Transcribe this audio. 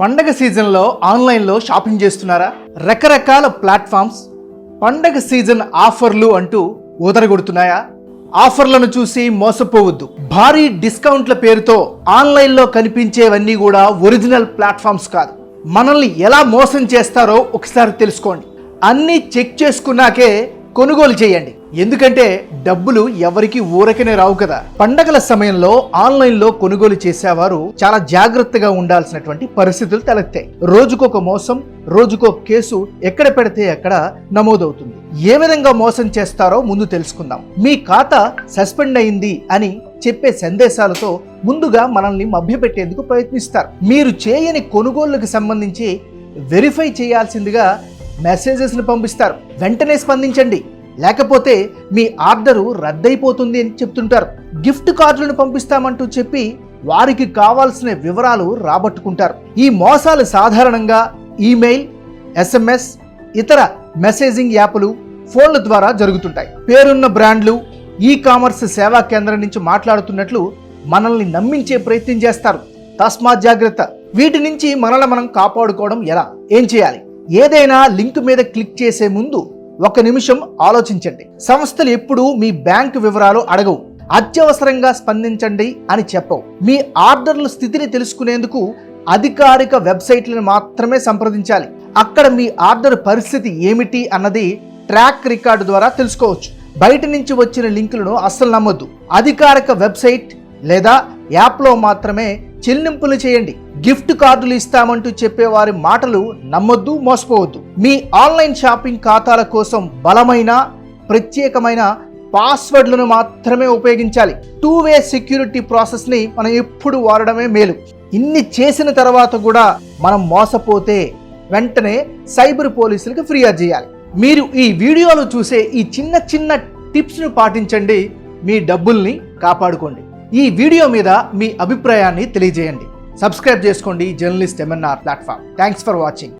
పండగ సీజన్లో ఆన్లైన్లో షాపింగ్ చేస్తున్నారా? రకరకాల ప్లాట్ఫామ్స్ పండగ సీజన్ ఆఫర్లు అంటూ ఊదరగొడుతున్నాయా? ఆఫర్లను చూసి మోసపోవద్దు. భారీ డిస్కౌంట్ల పేరుతో ఆన్లైన్లో కనిపించేవన్నీ కూడా ఒరిజినల్ ప్లాట్ఫామ్స్ కాదు. మనల్ని ఎలా మోసం చేస్తారో ఒకసారి తెలుసుకోండి. అన్నీ చెక్ చేసుకున్నాకే కొనుగోలు చేయండి. ఎందుకంటే డబ్బులు ఎవరికి ఊరకనే రావు కదా. పండగల సమయంలో ఆన్లైన్లో కొనుగోలు చేసేవారు చాలా జాగ్రత్తగా ఉండాల్సినటువంటి పరిస్థితులు తలెత్తాయి. రోజుకొక మోసం రోజుకో కేసు ఎక్కడ పెడితే అక్కడ నమోదవుతుంది. ఏ విధంగా మోసం చేస్తారో ముందు తెలుసుకుందాం. మీ ఖాతా సస్పెండ్ అయింది అని చెప్పే సందేశాలతో ముందుగా మనల్ని మభ్యపెట్టేందుకు ప్రయత్నిస్తారు. మీరు చేయని కొనుగోళ్ళకు సంబంధించి వెరిఫై చేయాల్సిందిగా మెసేజెస్ను పంపిస్తారు. వెంటనే స్పందించండి. లేకపోతే మీ ఆర్డరు రద్దయిపోతుంది అని చెప్తుంటారు. గిఫ్ట్ కార్డులను పంపిస్తామంటూ చెప్పి వారికి కావాల్సిన వివరాలు రాబట్టుకుంటారు. ఈ మోసాలు సాధారణంగా ఈమెయిల్ ఎస్ఎంఎస్ ఇతర మెసేజింగ్ యాప్లు ఫోన్ల ద్వారా జరుగుతుంటాయి. పేరున్న బ్రాండ్లు ఈ కామర్స్ సేవా కేంద్రం నుంచి మాట్లాడుతున్నట్లు మనల్ని నమ్మించే ప్రయత్నం చేస్తారు. తస్మాత్ జాగ్రత్త. వీటి నుంచి మనల్ని మనం కాపాడుకోవడం ఎలా? ఏం చేయాలి? ఏదైనా లింక్ మీద క్లిక్ చేసే ముందు ఒక నిమిషం ఆలోచించండి. సంస్థలు ఎప్పుడూ మీ బ్యాంక్ వివరాలు అడగవు. అత్యవసరంగా స్పందించండి అని చెప్పవు. మీ ఆర్డర్ల స్థితిని తెలుసుకునేందుకు అధికారిక వెబ్సైట్లను మాత్రమే సంప్రదించాలి. అక్కడ మీ ఆర్డర్ పరిస్థితి ఏమిటి అన్నది ట్రాక్ రికార్డు ద్వారా తెలుసుకోవచ్చు. బయట నుంచి వచ్చిన లింకులను అస్సలు నమ్మొద్దు. అధికారిక వెబ్సైట్ లేదా యాప్లో మాత్రమే చెల్లింపులు చేయండి. గిఫ్ట్ కార్డులు ఇస్తామంటూ చెప్పేవారి మాటలు నమ్మొద్దు మోసపోవద్దు. మీ ఆన్లైన్ షాపింగ్ ఖాతాల కోసం బలమైన ప్రత్యేకమైన పాస్వర్డ్లను మాత్రమే ఉపయోగించాలి. టూ వే సెక్యూరిటీ ప్రాసెస్ని మనం ఎప్పుడు వాడడమే మేలు. ఇన్ని చేసిన తర్వాత కూడా మనం మోసపోతే వెంటనే సైబర్ పోలీసులకు ఫిర్యాదు చేయాలి. మీరు ఈ వీడియోలో చూసే ఈ చిన్న చిన్న టిప్స్ను పాటించండి. మీ డబ్బుల్ని కాపాడుకోండి. ఈ వీడియో మీద మీ అభిప్రాయాన్ని తెలియజేయండి. సబ్స్క్రైబ్ చేసుకోండి journalist MNR platform thanks for watching